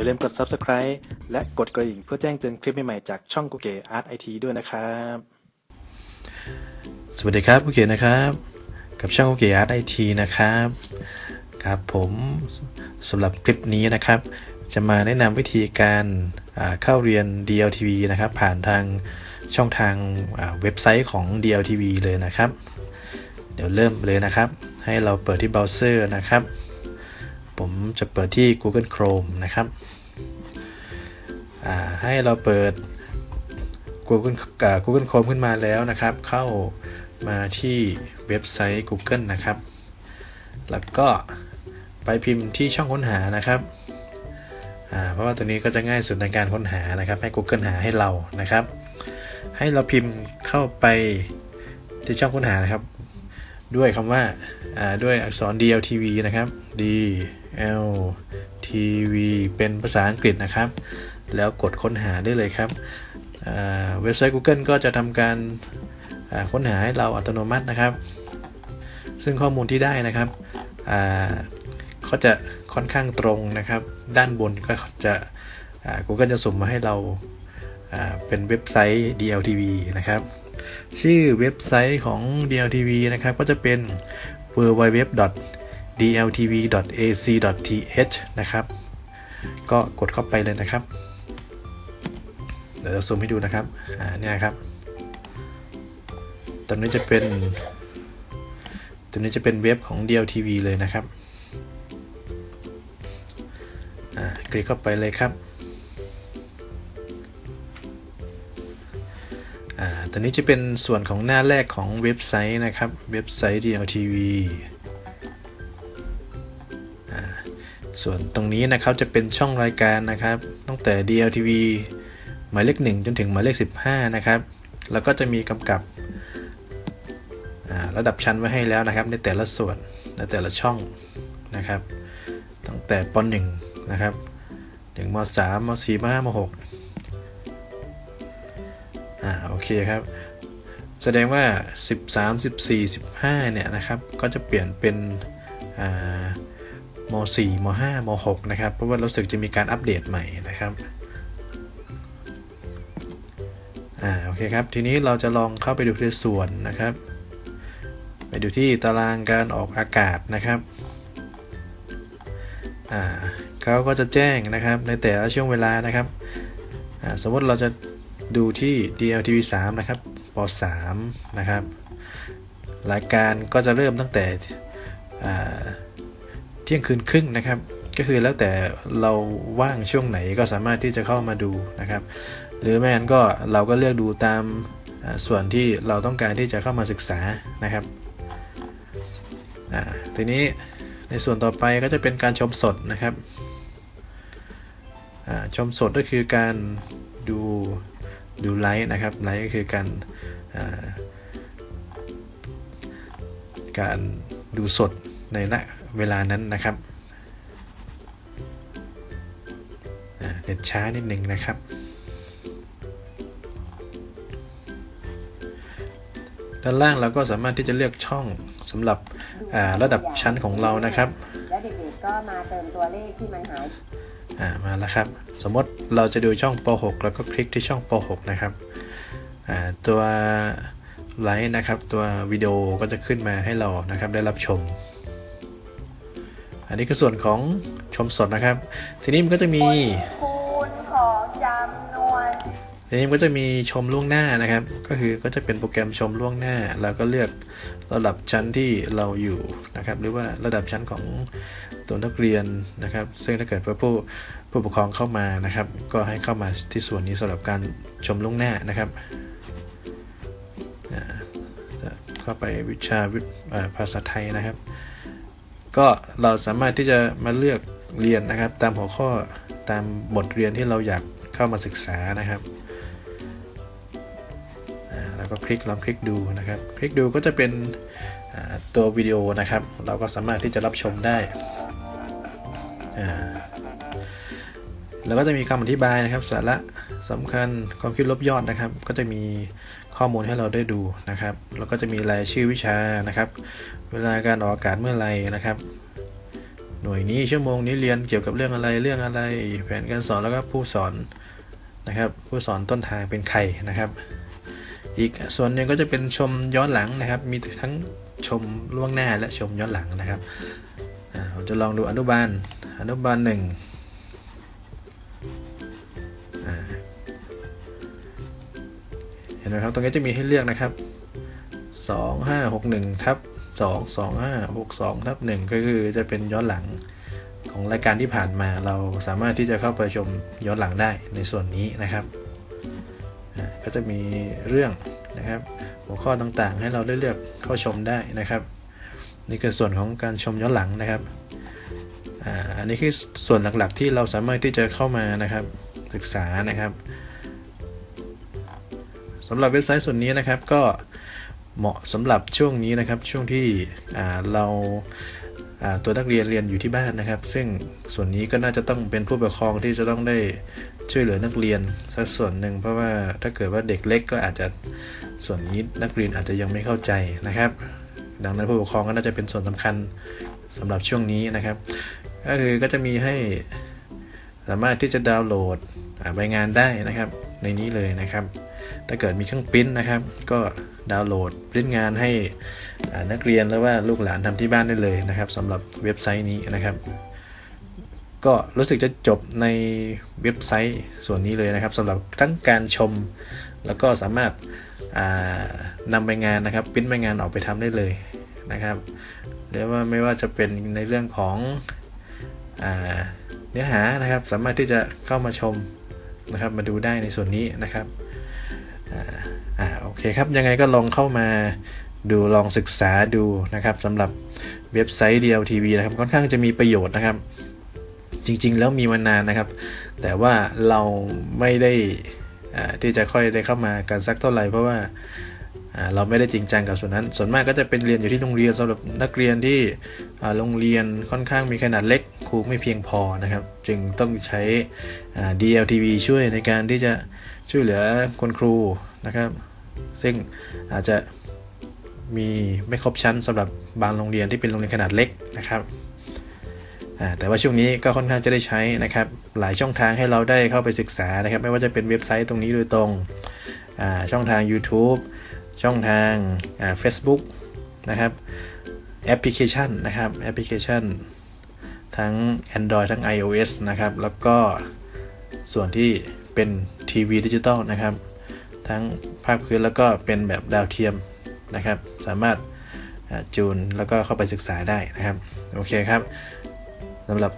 อย่าลืมกด Subscribe และกดกระดิ่งเพื่อแจ้งเตือนคลิปใหม่ๆจากช่องกูเก๋อาร์ตไอทีด้วยนะครับ สวัสดีครับกูเก๋นะครับ กับช่องกูเก๋อาร์ตไอทีนะครับครับผมสำหรับคลิปนี้นะครับ จะมาแนะนำวิธีการเข้าเรียน DLTV นะครับ ผ่านทางช่องทางาเว็บไซต์ของ DLTV เลยนะครับ เดี๋ยวเริ่มเลยนะครับ ให้เราเปิดที่เบราว์เซอร์นะครับ ผมจะเปิดที่ Google Chrome นะครับ ให้เราเปิด Google Google Chrome ขึ้นมาแล้วนะครับ เข้ามาที่เว็บไซต์ Google นะครับ แล้วก็ไปพิมพ์ที่ช่องค้นหานะครับเพราะว่าตัวนี้ก็จะง่ายสุดในการค้นหานะครับ ให้ Google หาให้เรานะครับ ให้เราพิมพ์เข้าไปที่ช่องค้นหานะครับ ด้วยคำว่าด้วยอักษร DLTV นะครับ d DLTV เป็นภาษาอังกฤษนะครับ แล้วกดค้นหาได้เลยครับเว็บไซต์ Google ก็จะทำการค้นหาให้เราอัตโนมัตินะครับ ซึ่งข้อมูลที่ได้นะครับอ่าจะค่อนข้างตรงนะครับ ด้านบนก็จะ Google จะสุ่มมาให้เราเป็นเว็บไซต์ DLTV นะครับ ชื่อเว็บไซต์ของ DLTV นะครับ ก็จะเป็น www. dltv.ac.th นะครับ ก็กดเข้าไปเลยนะครับ เดี๋ยวจะซูมให้ดูนะครับ อ่า เนี่ยครับ ตรงนี้จะเป็น ตรงนี้จะเป็นเว็บของ DLTV เลยนะครับ อ่า คลิกเข้าไปเลยครับอ่าตอนนี้จะเป็นส่วนของหน้าแรกของเว็บไซต์นะครับ เว็บไซต์ DLTV ส่วนตรงนี้นะครับจะเป็นช่องรายการนะครับ ตั้งแต่ DLTV หมายเลข1จนถึงหมายเลข 15 นะครับ แล้วก็จะมีกำกับระดับชั้นไว้ให้แล้วนะครับ ในแต่ละส่วนในแต่ละช่องนะครับ ตั้งแต่ป .1 นะครับถึงม .3 ม .4 ม .5 ม .6 อ่าโอเคครับ แสดงว่า 13 14 15 เนี่ยนะครับ ก็จะเปลี่ยนเป็นอ่า ม 4 ม 5 ม 6 นะครับ เพราะว่ารู้สึกจะมีการอัปเดตใหม่นะครับอ่าโอเคครับ ทีนี้เราจะลองเข้าไปดูที่ส่วนนะครับ ไปดูที่ตารางการออกอากาศนะครับอ่าเขาก็จะแจ้งนะครับในแต่ละช่วงเวลานะครับอ่าสมมติเราจะดูที่ DLTV 3นะครับป3นะครับ รายการก็จะเริ่มตั้งแต่อ่า ที่ยงคืนครึ่งนะครับ ก็คือแล้วแต่เราว่างช่วงไหนก็สามารถที่จะเข้ามาดูนะครับ หรือแม้นั้นก็เราก็เลือกดูตามส่วนที่เราต้องการที่จะเข้ามาศึกษานะครับอ่าทีนี้ในส่วนต่อไปก็จะเป็นการชมสดนะครับอ่าชมสดก็คือการดูดูไลฟ์นะครับไลฟ์ก็คือการการดูสดในณ เวลานั้นนะครับอ่าเน็ตช้านิดนึงนะครับ ด้านล่างเราก็สามารถที่จะเลือกช่องสำหรับอ่าระดับชั้นของเรานะครับ แล้วเด็กๆก็มาเติมตัวเลขที่มันหายอ่ามาแล้วครับ สมมติเราจะดูช่องป .6 แล้วก็คลิกที่ช่องป .6 นะครับอ่าตัวไลฟ์นะครับ ตัววิดีโอก็จะขึ้นมาให้เรานะครับได้รับชม อันนี้คือส่วนของชมสดนะครับ ทีนี้มันก็จะมีคูณของจำนวนทีนี้มันก็จะมีชมล่วงหน้านะครับ ก็คือก็จะเป็นโปรแกรมชมล่วงหน้าแล้วก็เลือกระดับชั้นที่เราอยู่นะครับ หรือว่าระดับชั้นของตัวนักเรียนนะครับ ซึ่งถ้าเกิดว่าผู้ผู้ปกครองเข้ามานะครับ ก็ให้เข้ามาที่ส่วนนี้สำหรับการชมล่วงหน้านะครับอ่าเข้าไปวิชาวิอ่าภาษาไทยนะครับ ก็เราสามารถที่จะมาเลือกเรียนนะครับ ตามหัวข้อตามบทเรียนที่เราอยากเข้ามาศึกษานะครับแล้วก็คลิกลองคลิกดูนะครับ คลิกดูก็จะเป็นตัววิดีโอนะครับ เราก็สามารถที่จะรับชมได้แล้วก็จะมีคำอธิบายนะครับ สาระสำคัญความคิดลบยอดนะครับ ก็จะมี ข้อมูลให้เราได้ดูนะครับ แล้วก็จะมีรายชื่อวิชานะครับ เวลาการออกอากาศเมื่อไหรนะครับ หน่วยนี้ชั่วโมงนี้เรียนเกี่ยวกับเรื่องอะไรเรื่องอะไร แผนการสอนแล้วก็ผู้สอนนะครับ ผู้สอนต้นทางเป็นใครนะครับ อีกส่วนหนึ่งก็จะเป็นชมย้อนหลังนะครับ มีทั้งชมล่วงหน้าและชมย้อนหลังนะครับอ่าผมจะลองดูอนุบาลอนุบาลหนึ่ง นไหมครับ ตรงนี้จะมีให้เลือกนะครับสองห้าหกหนึ่งทับสองสองห้าหกสองทับหนึ่งก็คือจะเป็นย้อนหลังของรายการที่ผ่านมาเราสามารถที่จะเข้าไปชมย้อนหลังได้ในส่วนนี้นะครับ ก็จะมีเรื่องนะครับ หัวข้อต่างๆ ให้เราได้เลือกเข้าชมได้นะครับ นี่คือส่วนของการชมย้อนหลังนะครับอ่าอันนี้คือส่วนหลักๆที่เราสามารถที่จะเข้ามานะครับศึกษานะครับ สำหรับเว็บไซต์ส่วนนี้นะครับก็เหมาะสำหรับช่วงนี้นะครับช่วงที่เราตัวนักเรียนเรียนอยู่ที่บ้านนะครับ ซึ่งส่วนนี้ก็น่าจะต้องเป็นผู้ปกครองที่จะต้องได้ช่วยเหลือนักเรียนสักส่วนหนึ่งเพราะว่าถ้าเกิดว่าเด็กเล็กก็อาจจะส่วนนี้นักเรียนอาจจะยังไม่เข้าใจนะครับ ดังนั้นผู้ปกครองก็น่าจะเป็นส่วนสำคัญสำหรับช่วงนี้นะครับ ก็คือก็จะมีให้สามารถที่จะดาวน์โหลดใบงานได้นะครับ ในนี้เลยนะครับ ถ้าเกิดมีเครื่องปริ้นนะครับ ก็ดาวน์โหลดปริ้นงานให้นักเรียนหรือว่าลูกหลานทำที่บ้านได้เลยนะครับสำหรับเว็บไซต์นี้นะครับ ก็รู้สึกจะจบในเว็บไซต์ส่วนนี้เลยนะครับสำหรับทั้งการชม แล้วก็สามารถานำใบงานนะครับปริ้นใบงานออกไปทำได้เลยนะครับเรียกว่าไม่ว่าจะเป็นในเรื่องของอเนื้อหานะครับ สามารถที่จะเข้ามาชมนะครับ มาดูได้ในส่วนนี้นะครับ อ่าอ่าโอเคครับ ยังไงก็ลองเข้ามาดูลองศึกษาดูนะครับสำหรับเว็บไซต์ DLTV นะครับ ค่อนข้างจะมีประโยชน์นะครับ จริงๆ แล้วมีมานานนะครับ แต่ว่าเราไม่ได้อ่าที่จะค่อยได้เข้ามากันสักเท่าไหร่เพราะว่าอ่าเราไม่ได้จริงจังกับส่วนนั้น ส่วนมากก็จะเป็นเรียนอยู่ที่โรงเรียนสำหรับนักเรียนที่อ่าโรงเรียนค่อนข้างมีขนาดเล็กครูไม่เพียงพอนะครับ จึงต้องใช้อ่า DLTV ช่วยในการที่จะ ช่วยเหลือคุณครูนะครับ ซึ่งอาจจะมีไม่ครบชั้นสำหรับบางโรงเรียนที่เป็นโรงเรียนขนาดเล็กนะครับแต่ว่าช่วงนี้ก็ค่อนข้างจะได้ใช้นะครับ หลายช่องทางให้เราได้เข้าไปศึกษานะครับ ไม่ว่าจะเป็นเว็บไซต์ตรงนี้โดยตรงช่องทาง YouTube ช่องทาง Facebook นะครับแอปพลิเคชันนะครับแอปพลิเคชัน ทั้ง Android ทั้ง iOS นะครับ แล้วก็ส่วนที่เป็น ทีวีดิจิตอลนะครับ ทั้งภาคพื้นแล้วก็เป็นแบบดาวเทียมนะครับ สามารถจูนแล้วก็เข้าไปศึกษาได้นะครับ โอเคครับสำหรับ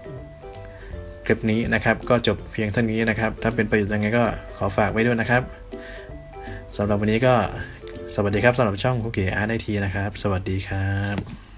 คลิปนี้นะครับ ก็จบเพียงเท่านี้นะครับ ถ้าเป็นประโยชน์ยังไงก็ขอฝากไว้ด้วยนะครับสำหรับวันนี้ก็สวัสดีครับสำหรับช่องคุกเกี้อาร์ตไอทีนะครับ สวัสดีครับ